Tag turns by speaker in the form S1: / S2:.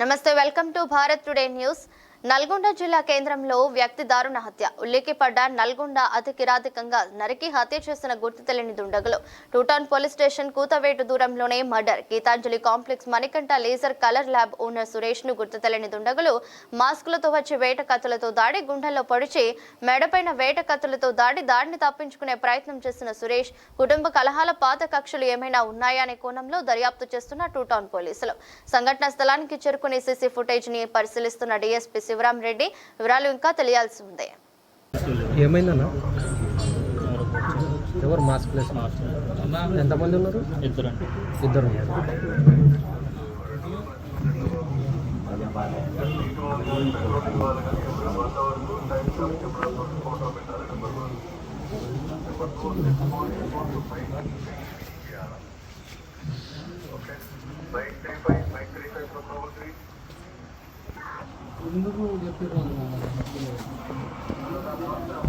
S1: నమస్తే welcome to Bharat today news. Nalgonda జిల్లా కేంద్రంలో వ్యక్తి దారుణ హత్య. ఉల్లికిపడ్డ నల్గొండ అతి కిరాతకంగా నరికి హత్య చేసిన గుర్తు తెలియని దుండగులు. టూటాన్ పోలీస్ స్టేషన్ కూతవేటు దూరంలోనే murder. Gitanjali complex Manikanta laser colour lab owner సురేష్ను గుర్తు తెలియని దుండగులు మాస్కులతో వచ్చి వేట కత్తులతో దాడి గుండెల్లో పొడిచి మెడపైన వేట కత్తులతో దాడి దాడిని తప్పించుకునే ప్రయత్నం చేసిన సురేష్ కుటుంబ కలహాల పాత కక్షలు ఏమైనా ఉన్నాయా అనే కోణంలో దర్యాప్తు చేస్తున్న టూటాన్ పోలీసులు. సంఘటన స్థలానికి చేరుకుని సీసీ ఫుటేజ్ని పరిశీలిస్తున్న డీఎస్పీ శివరాం రెడ్డి. వివరాలు ఇంకా తెలియాల్సి ఉంది.
S2: ఏమైందన్న? ఎవరు మాస్క్ ప్లేస్ ఎంతమంది ఉన్నారు?
S3: ఇద్దరండి
S2: ఇద్దరు ఉన్నారు. 운동을 옆에 가는 거